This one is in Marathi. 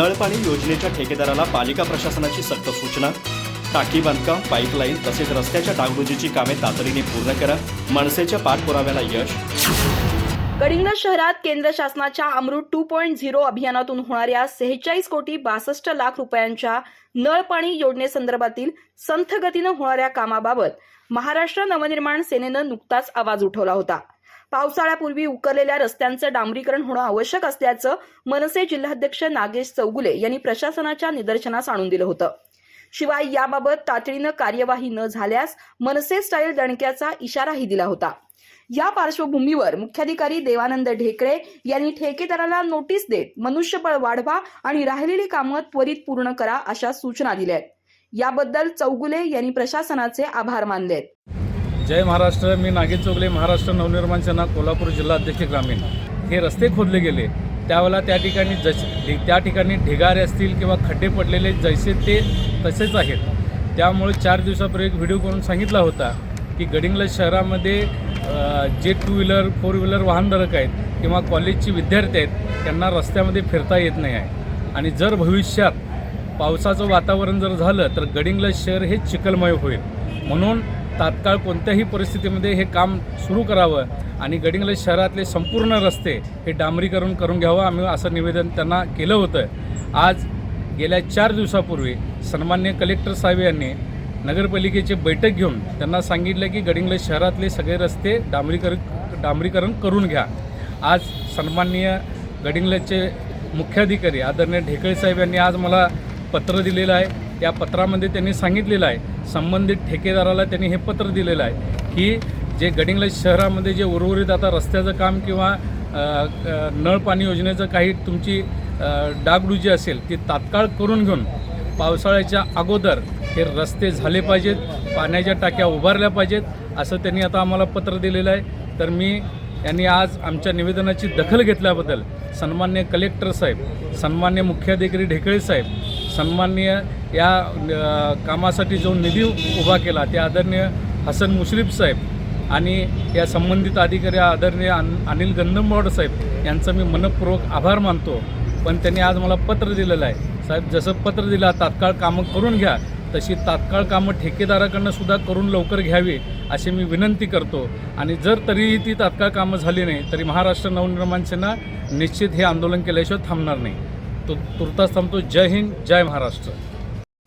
नळपाणी योजनेच्या ठेकेदाराला पालिका प्रशासनाची सक्त सूचना. टाकी बांधकाम पाईपलाईन तसेच रस्त्याच्या डागडुजीची कामे तातडीने पूर्ण करा. मनसेच्या पाठपुराव्याला यश. गडिंग्लज शहरात केंद्र शासनाच्या अमृत टू पॉईंट झिरो अभियानातून होणाऱ्या सेहेचाळीस कोटी बासष्ट लाख रुपयांच्या नळपाणी योजनेसंदर्भातील संथ गतीनं होणाऱ्या कामाबाबत महाराष्ट्र नवनिर्माण सेनेनं नुकताच आवाज उठवला होता. पावसाळ्यापूर्वी उकरलेल्या रस्त्यांचं डांबरीकरण होणं आवश्यक असल्याचं मनसे जिल्हाध्यक्ष नागेश चौगुले यांनी प्रशासनाच्या निदर्शनास आणून दिलं होतं. शिवाय याबाबत तातडीनं कार्यवाही न झाल्यास मनसे स्टाईल दणक्याचा इशाराही दिला होता. या पार्श्वभूमीवर मुख्याधिकारी देवानंद ढेकळे यांनी ठेकेदाराला नोटीस देत मनुष्यबळ वाढवा आणि राहिलेली कामं त्वरित पूर्ण करा अशा सूचना दिल्या आहेत याबद्दल चौगुले यांनी प्रशासनाचे आभार मानले आहेत जय महाराष्ट्र मी नागेश चोगले महाराष्ट्र नवनिर्माण सेना कोल्हापूर जिल्हा अध्यक्ष ग्रामीण. हे रस्ते खोदले गेले. त्यावेळेला त्या ठिकाणी जस त्या ठिकाणी ढिगारे असतील किंवा खड्डे पडलेले जैसे ते तसेच आहेत. त्यामुळे चार दिवसापूर्वी एक व्हिडिओ करून सांगितला होता की गडिंग्लज शहरामध्ये जे टू व्हीलर फोर व्हीलर वाहनधारक आहेत किंवा कॉलेजची विद्यार्थी आहेत त्यांना रस्त्यामध्ये फिरता येत नाही आहे. आणि जर भविष्यात पावसाचं वातावरण जर झालं तर गडिंग्लज शहर हे चिखलमय होईल. म्हणून तात्काळ कोणत्याही परिस्थितीमध्ये हे काम सुरू करावं आणि गडिंग्लज शहरातले संपूर्ण रस्ते हे डांबरीकरण करून घ्यावं. आम्ही असं निवेदन त्यांना केलं होतं. आज गेल्या चार दिवसापूर्वी सन्मान्य कलेक्टर साहेब यांनी नगरपालिकेची बैठक घेऊन त्यांना सांगितलं की गडिंग्लज शहरातले सगळे रस्ते डांबरीकरण डांबरीकरण करून घ्या. आज सन्माननीय गडिंग्लजचे मुख्याधिकारी आदरणीय ढेकळे साहेब यांनी आज मला पत्र दिलेलं आहे. त्या पत्रामध्ये त्यांनी सांगितलेलं आहे संबंधित ठेकेदाराला त्यांनी हे पत्र दिलेलं आहे की जे गडिंग्लज शहरामध्ये जे उर्वरित आता रस्त्याचं काम किंवा नळ पाणी योजनेचं काही तुमची डागडुजी असेल ती तात्काळ करून घेऊन पावसाळ्याच्या अगोदर हे रस्ते झाले पाहिजेत पाण्याच्या टाक्या उभारल्या पाहिजेत असं त्यांनी आता आम्हाला पत्र दिलेलं आहे. तर मी यांनी आज आमच्या निवेदनाची दखल घेतल्याबद्दल सन्मान्य कलेक्टर साहेब सन्मान्य मुख्याधिकारी ढेकळे साहेब सन्मान्य या कामासाठी जो निधी उभा केला ते आदरणीय हसन मुश्रीफ साहेब आणि या संबंधित अधिकारी आदरणीय अन अनिल गंधमवाड साहेब यांचं मी मनपूर्वक आभार मानतो. पण त्यांनी आज मला पत्र दिलेलं आहे. साहेब जसं पत्र दिलं तात्काळ कामं करून घ्या तशी तात्काळ कामं ठेकेदाराकडनं सुद्धा करून लवकर घ्यावी अशी मी विनंती करतो. आणि जर तरीही ती तात्काळ कामं झाली नाही तरी महाराष्ट्र नवनिर्माण सेना निश्चित हे आंदोलन केल्याशिवाय थांबणार नाही. तो तुर्तास थांबतो. जय हिंद जय महाराष्ट्र.